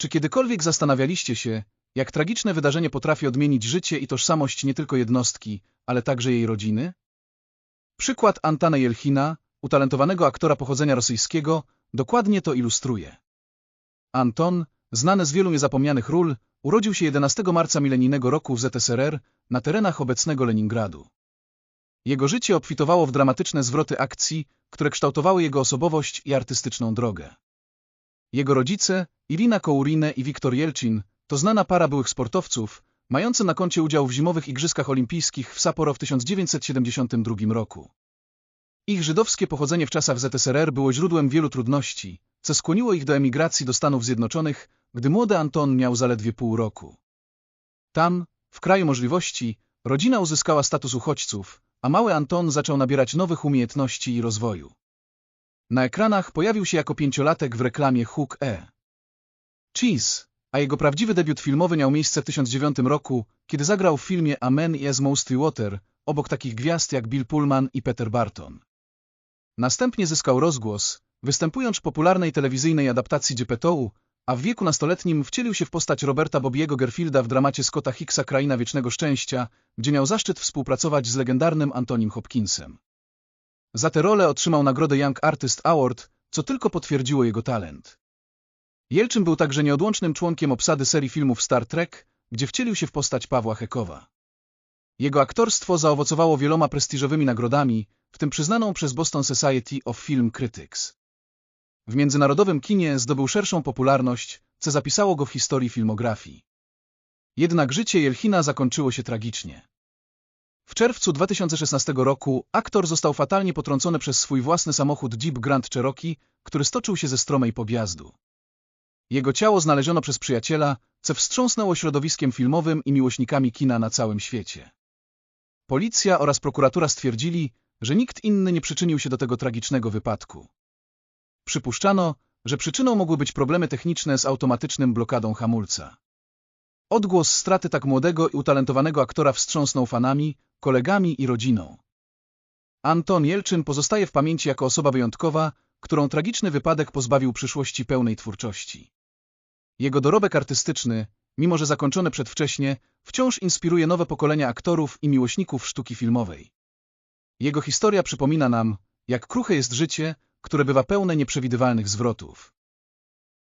Czy kiedykolwiek zastanawialiście się, jak tragiczne wydarzenie potrafi odmienić życie i tożsamość nie tylko jednostki, ale także jej rodziny? Przykład Antana Jelchina, utalentowanego aktora pochodzenia rosyjskiego, dokładnie to ilustruje. Anton, znany z wielu niezapomnianych ról, urodził się 11 marca milenijnego roku w ZSRR na terenach obecnego Leningradu. Jego życie obfitowało w dramatyczne zwroty akcji, które kształtowały jego osobowość i artystyczną drogę. Jego rodzice, Irina Kourine i Wiktor Jelcin, to znana para byłych sportowców, mający na koncie udział w zimowych Igrzyskach Olimpijskich w Sapporo w 1972 roku. Ich żydowskie pochodzenie w czasach ZSRR było źródłem wielu trudności, co skłoniło ich do emigracji do Stanów Zjednoczonych, gdy młody Anton miał zaledwie pół roku. Tam, w kraju możliwości, rodzina uzyskała status uchodźców, a mały Anton zaczął nabierać nowych umiejętności i rozwoju. Na ekranach pojawił się jako pięciolatek w reklamie Hook E. Cheese, a jego prawdziwy debiut filmowy miał miejsce w 1909 roku, kiedy zagrał w filmie A Man is Mostly Water, obok takich gwiazd jak Bill Pullman i Peter Barton. Następnie zyskał rozgłos, występując w popularnej telewizyjnej adaptacji Gepettou, a w wieku nastoletnim wcielił się w postać Roberta Bobiego Gerfielda w dramacie Scotta Hicksa Kraina Wiecznego Szczęścia, gdzie miał zaszczyt współpracować z legendarnym Antonim Hopkinsem. Za tę rolę otrzymał nagrodę Young Artist Award, co tylko potwierdziło jego talent. Jelczyn był także nieodłącznym członkiem obsady serii filmów Star Trek, gdzie wcielił się w postać Pawła Hekowa. Jego aktorstwo zaowocowało wieloma prestiżowymi nagrodami, w tym przyznaną przez Boston Society of Film Critics. W międzynarodowym kinie zdobył szerszą popularność, co zapisało go w historii filmografii. Jednak życie Jelchina zakończyło się tragicznie. W czerwcu 2016 roku aktor został fatalnie potrącony przez swój własny samochód Jeep Grand Cherokee, który stoczył się ze stromej podjazdu. Jego ciało znaleziono przez przyjaciela, co wstrząsnęło środowiskiem filmowym i miłośnikami kina na całym świecie. Policja oraz prokuratura stwierdzili, że nikt inny nie przyczynił się do tego tragicznego wypadku. Przypuszczano, że przyczyną mogły być problemy techniczne z automatycznym blokadą hamulca. Odgłos straty tak młodego i utalentowanego aktora wstrząsnął fanami, kolegami i rodziną. Anton Jelczyn pozostaje w pamięci jako osoba wyjątkowa, którą tragiczny wypadek pozbawił przyszłości pełnej twórczości. Jego dorobek artystyczny, mimo że zakończony przedwcześnie, wciąż inspiruje nowe pokolenia aktorów i miłośników sztuki filmowej. Jego historia przypomina nam, jak kruche jest życie, które bywa pełne nieprzewidywalnych zwrotów.